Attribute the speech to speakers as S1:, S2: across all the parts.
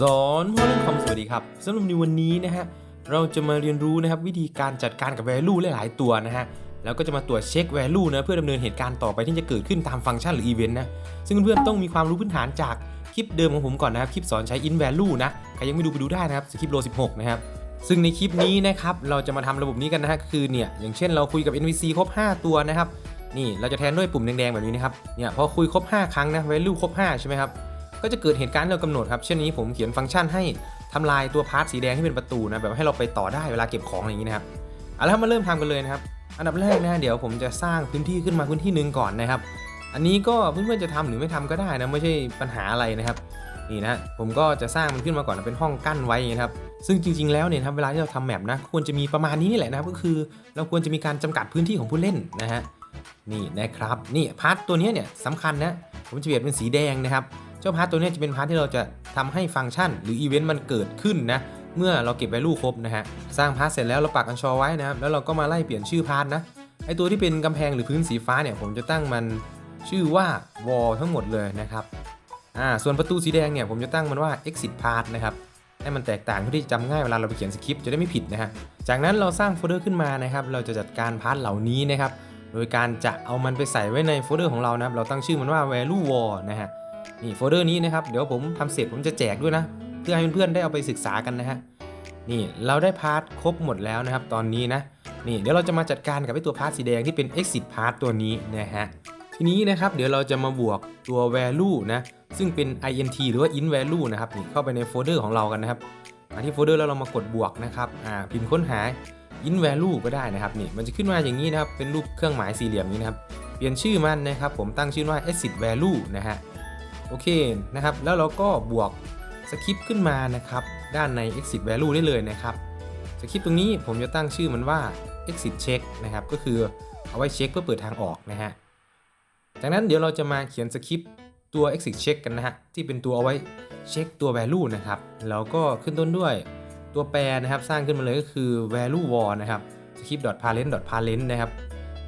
S1: สอนพ่อเรื่องคอมสวัสดีครับสำหรับในวันนี้นะฮะเราจะมาเรียนรู้นะครับวิธีการจัดการกับ value หลายๆตัวนะฮะแล้วก็จะมาตรวจเช็ค value นะเพื่อดำเนินเหตุการณ์ต่อไปที่จะเกิดขึ้นตามฟังก์ชันหรือ event นะซึ่งเพื่อนๆต้องมีความรู้พื้นฐานจากคลิปเดิมของผมก่อนนะครับคลิปสอนใช้ in value นะใครยังไม่ดูไปดูได้นะครับคริปโล16 นะครับซึ่งในคลิปนี้นะครับเราจะมาทำระบบนี้กันนะฮะคือเนี่ยอย่างเช่นเราคุยกับ NPC ครบ 5 ตัวนะครับนี่เราจะแทนด้วยปุ่มแดงๆแบบนี้นะครับเนี่ยพอคุยครบ 5 ครั้งนะ value ครบ 5 ใช่ไหมครับ ก็จะเกิดเหตุการณ์ที่เรากำหนดครับ เช่นนี้ผมเขียนฟังก์ชันให้ทำลายตัวพาร์ทสีแดงที่เป็นประตูนะแบบให้เราไปต่อได้เวลาเก็บของอะไรอย่างนี้นะครับเอาละครับมาเริ่มทำกันเลยนะครับ อันดับแรกนะเดี๋ยวผมจะสร้างพื้นที่ขึ้นมาพื้นที่หนึ่งก่อนนะครับ อันนี้ก็เพื่อนๆจะทำหรือไม่ทำก็ได้นะไม่ใช่ปัญหาอะไรนะครับนี่นะผมก็จะสร้างมันขึ้นมาก่อนนะเป็นห้องกั้นไว้นะครับซึ่งจริง ๆ แล้วเนี่ยครับเวลาที่เราทำแมปนะควรจะมีประมาณนี้นี่แหละนะครับก็คือเราควรจะมีการจำกัดพื้นที่ของผู้เล่นนะฮะนี่นะครับนี่พาร์ทตัวนี้เนี่ยสำคัญนะผมจะเปลี่ยนเป็นสีแดงนะครับ จ้าพาร์ทตัวนี้จะเป็นพาร์ทที่เราจะทำให้ฟังก์ชัน หรืออีเวนต์มันเกิดขึ้นนะเมื่อเราเก็บ value ครบนะฮะสร้างพาร์ทเสร็จแล้วเราปักอันชอไว้นะครับแล้วเราก็มาไล่เปลี่ยนชื่อพาร์ทนะไอตัวที่เป็นกำแพงหรือพื้นสีฟ้าเนี่ยผมจะตั้งมันชื่อว่า wall ทั้งหมดเลยนะครับอ่าส่วนประตูสีแดงเนี่ยผมจะตั้งมันว่า exit path นะครับให้มันแตกต่างเพื่อที่จะจำง่ายเวลาเราไปเขียนสคริปต์จะได้ไม่ผิดนะฮะจากนั้นเราสร้างโฟลเดอร์ขึ้นมานะครับเราจะจัดการพาร์ทเหล่านี้นะครับโดยการจะเอามันไปใส่ไว้ในโฟลเดอร์ของเรานะครับเราตั้งชื่อมันว่า value wall นะฮะ นี่โฟลเดอร์นี้นะครับเดี๋ยวผมทำเสร็จผมจะแจกด้วยนะ เพื่อให้เพื่อนๆได้เอาไปศึกษากันนะฮะนี่เราได้พาร์ทครบหมดแล้วนะครับ ตอนนี้นะนี่เดี๋ยวเราจะมาจัดการกับไอตัวพาร์ทสีแดงที่เป็น exit part ตัวนี้นะฮะทีนี้นะครับเดี๋ยวเราจะมาบวกตัว value นะซึ่งเป็น int หรือว่า int value นะครับนี่เข้าไปในโฟลเดอร์ของเรากันนะครับมาที่โฟลเดอร์แล้วเรามากดบวกนะครับอ่าพิมพ์ค้นหา int value ก็ได้นะครับนี่มันจะขึ้นมาอย่างนี้นะครับเป็นรูปเครื่องหมายสี่เหลี่ยมนี้นะครับเปลี่ยนชื่อมันนะครับผมตั้งชื่อว่า exit value นะฮะ โอเคนะครับ แล้วเราก็บวกสคริปต์ขึ้นมานะครับ ด้านใน exit value ได้เลยนะครับสคริปต์ตรงนี้ผมจะตั้งชื่อมันว่า exit check นะครับ ก็คือเอาไว้เช็คเพื่อเปิดทางออกนะฮะ จากนั้นเดี๋ยวเราจะมาเขียนสคริปต์ตัว exit check กันนะฮะ ที่เป็นตัวเอาไว้เช็คตัว value นะครับ แล้วก็ขึ้นต้นด้วยตัวแปรนะครับ สร้างขึ้นมาเลยก็คือ value war นะครับ script parent parent นะครับ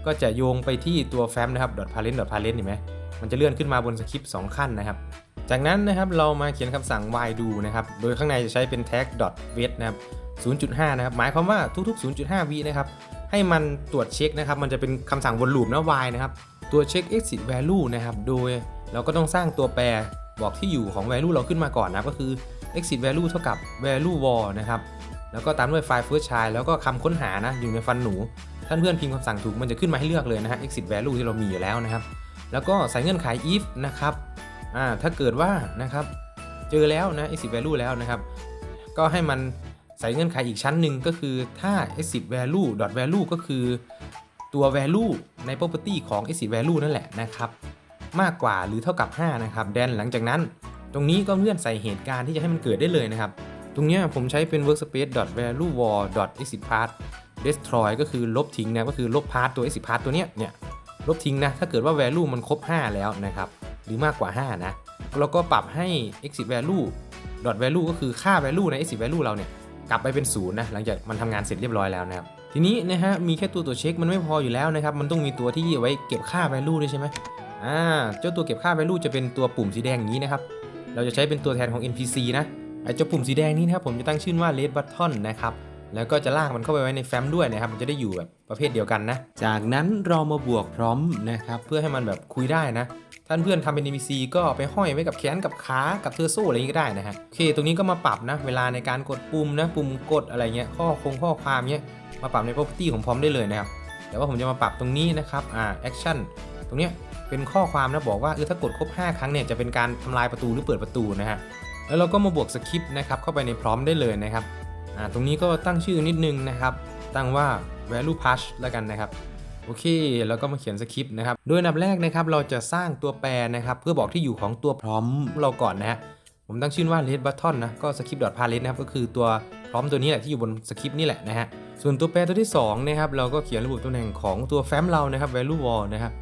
S1: ก็จะโยงไปที่ตัว fam นะครับ parent parent เห็นไหม มันจะเลื่อนขึ้นมาบนสคริปต์2ขั้นนะครับ จากนั้นนะครับเรามาเขียนคำสั่ง while do นะครับ โดยข้างในจะใช้เป็น tag wait นะครับ 0.5 นะครับ หมายความว่าทุกๆ 0.5 วินะครับ ให้มันตรวจเช็คนะครับ มันจะเป็นคำสั่งวนลูปนะ while นะครับ ตัวเช็ค exit value นะครับ โดยเราก็ต้องสร้างตัวแปรบอกที่อยู่ของ value เราขึ้นมาก่อนนะ ก็คือ exit value เท่ากับ value var นะครับ แล้วก็ตามด้วยไฟล์ first child แล้วก็คำค้นหานะ อยู่ในฟันหนู ท่านเพื่อนพิมพ์คำสั่งถูก มันจะขึ้นมาให้เลือกเลยนะฮะ exit value ที่เรามีอยู่แล้วนะครับ แล้วก็ใส่เงื่อนไข if นะครับอ่าถ้าเกิดว่านะครับเจอแล้วนะ exit value แล้วนะครับ ก็ให้มันใส่เงื่อนไขอีกชั้นหนึ่งก็คือถ้า exit value dot value ก็คือตัว value ใน property ของ exit value นั่นแหละนะครับ มากกว่าหรือเท่ากับ 5 นะครับ แดนหลังจากนั้น ตรงนี้ก็เงื่อนใส่เหตุการณ์ที่จะให้มันเกิดได้เลยนะครับ ตรงนี้ผมใช้เป็น workspace dot value war dot exit path destroy ก็คือลบทิ้งนะก็คือลบพาร์ทตัว exit path ตัวเนี้ยเนี่ย ลบทิ้งนะ ถ้าเกิดว่า value มันครบ 5 แล้วนะครับ หรือมากกว่า 5 นะ แล้วก็ปรับให้ exit value dot value ก็คือค่า value ใน exit value เราเนี่ยกลับไปเป็นศูนย์นะหลังจากมันทำงานเสร็จเรียบร้อยแล้วนะครับทีนี้นะฮะมีแค่ตัวตัวเช็คมันไม่พออยู่แล้วนะครับมันต้องมีตัวที่ไว้เก็บค่า value ด้วยใช่ไหมอ่าเจ้าตัวเก็บค่า value จะเป็นตัวปุ่มสีแดงอย่างนี้นะครับเราจะใช้เป็นตัวแทนของ NPC นะไอ้เจ้าปุ่มสีแดงนี้นะครับผมจะตั้งชื่อว่า red button นะครับ แล้วก็จะลากมันเข้าไปไว้ในแฟ้มด้วยนะครับ มันจะได้อยู่แบบประเภทเดียวกันนะ จากนั้นเรามาบวกพร้อมนะครับเพื่อให้มันแบบคุยได้นะท่านเพื่อนทำเป็น NPC ก็ไปห้อยไว้กับแขนกับขากับเทอร์โซ่อะไรอย่างนี้ก็ได้นะฮะโอเค ตรงนี้ก็มาปรับนะ เวลาในการกดปุ่มนะปุ่มกดอะไรเงี้ยข้อคงข้อความเงี้ยมาปรับใน property ของพร้อมได้เลยนะครับแต่ว่าผมจะมาปรับตรงนี้นะครับอ่า action ตรงเนี้ยเป็นข้อความนะบอกว่าเออถ้ากดครบ 5 ครั้งเนี่ยจะเป็นการทำลายประตูหรือเปิดประตูนะฮะแล้วเราก็มาบวกสคริปต์นะครับเข้าไปในพร้อมได้เลยนะครับ อ่าตรงนี้ก็ตั้งชื่อนิดนึงนะครับ ตั้งว่า value pass แล้วกันนะครับโอเค แล้วก็มาเขียนสคริปต์นะครับ โดยอันดับแรกนะครับ เราจะสร้างตัวแปรนะครับ เพื่อบอกที่อยู่ของตัวพร้อมเราก่อนนะฮะ ผมตั้งชื่อว่า red button นะ ก็ script parent นะครับ ก็คือตัวพร้อมตัวนี้แหละที่อยู่บนสคริปต์นี่แหละนะฮะ ส่วนตัวแปรตัวที่2นะครับ เราก็เขียนระบุตำแหน่งของตัวแฟ้มเรานะครับ value wall นะครับ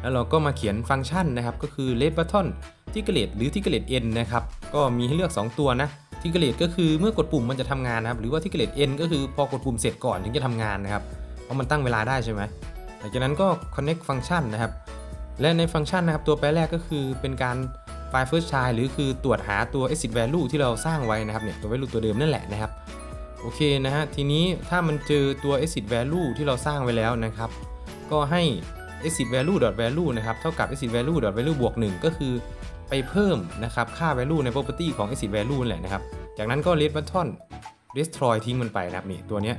S1: แล้วเราก็มาเขียนฟังก์ชันนะครับ ก็คือ red button ที่เกรดหรือที่เกรด n นะครับ ก็มีให้เลือก 2 ตัวนะ ที่เกรดก็คือเมื่อกดปุ่มมันจะทำงานนะครับหรือว่าที่เกรด n ก็คือพอกดปุ่มเสร็จก่อนถึงจะทำงานนะครับเพราะมันตั้งเวลาได้ใช่ไหมหลังจากนั้นก็ connect ฟังก์ชันนะครับและในฟังก์ชันนะครับตัวแปรแรกก็คือเป็นการ file first child หรือคือตรวจหาตัว exit value ที่เราสร้างไว้นะครับเนี่ยตัว value ตัวเดิมนั่นแหละนะครับโอเคนะฮะทีนี้ถ้ามันเจอตัว exit value ที่เราสร้างไว้แล้วนะครับ ก็ให้ exit value dot value นะครับเท่ากับ exit value dot value บวก1ก็คือ ไปเพิ่มนะครับค่า value ใน property ของ exit value นั่นแหละนะครับ จากนั้นก็ red button destroy ทิ้งมันไปนะครับนี่ตัวเนี้ย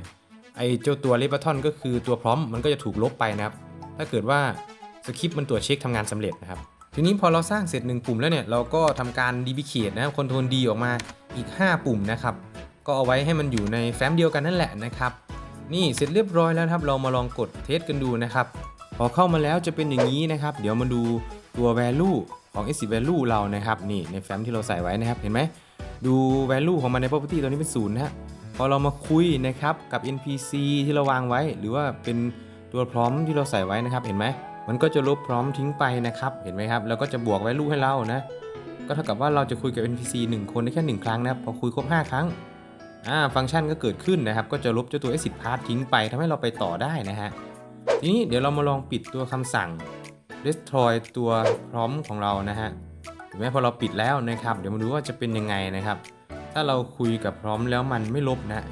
S1: ไอเจ้าตัว red button ก็คือตัวพร้อมมันก็จะถูกลบไปนะครับ ถ้าเกิดว่าสคริปต์มันตรวจเช็คทำงานสำเร็จนะครับ ทีนี้พอเราสร้างเสร็จ 1 ปุ่มแล้วเนี่ย เราก็ทำการ duplicate นะครับ control D ออกมาอีก 5 ปุ่มนะครับ ก็เอาไว้ให้มันอยู่ในแฟ้มเดียวกันนั่นแหละนะครับ นี่เสร็จเรียบร้อยแล้วครับ เรามาลองกดเทสกันดูนะครับ พอเข้ามาแล้วจะเป็นอย่างนี้นะครับ เดี๋ยวมาดูตัว value ของ exit value เรานะครับนี่ในแฟ้มที่เราใส่ไว้นะครับเห็นไหมดู value ของมันใน property ตัวนี้เป็นศูนย์นะฮะพอเรามาคุยนะครับกับ NPC ที่เราวางไว้ หรือว่าเป็นตัวพร้อมที่เราใส่ไว้นะครับเห็นไหมมันก็จะลบพร้อมทิ้งไปนะครับเห็นไหมครับแล้วก็จะบวก value ให้เรานะก็เท่ากับว่าเราจะคุยกับ NPC 1 คนได้แค่ 1 ครั้งนะครับพอคุยครบ 5 ครั้งอ่าฟังก์ชันก็เกิดขึ้นนะครับ ก็จะลบเจ้าตัว exit path ทิ้งไปทำให้เราไปต่อได้นะฮะทีนี้เดี๋ยวเรามาลองปิดตัวคำสั่ง destroy ตัวพร้อมของเรานะฮะเห็นไหมพอเราปิดแล้วนะครับ เดี๋ยวมาดูว่าจะเป็นยังไงนะครับ ถ้าเราคุยกับพร้อมแล้วมันไม่ลบนะ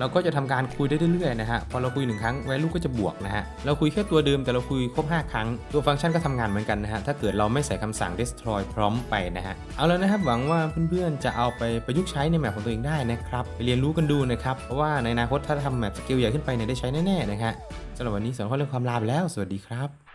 S1: เราก็จะทำการคุยได้เรื่อยๆนะฮะ พอเราคุยหนึ่งครั้ง value ก็จะบวกนะฮะ เราคุยแค่ตัวเดิมแต่เราคุยครบ 5 ครั้ง ตัวฟังก์ชันก็ทำงานเหมือนกันนะฮะ ถ้าเกิดเราไม่ใส่คำสั่ง destroy พร้อมไปนะฮะ เอาแล้วนะครับ หวังว่าเพื่อนๆ จะเอาไปประยุกต์ใช้ในแมปของตัวเองได้นะครับ ไปเรียนรู้กันดูนะครับ เพราะว่าในอนาคตถ้าทำแมปสเกลใหญ่ขึ้นไปเนี่ยได้ใช้แน่ๆนะฮะสำหรับวันนี้สอนข้อเรื่องความลาไปแล้ว สวัสดีครับ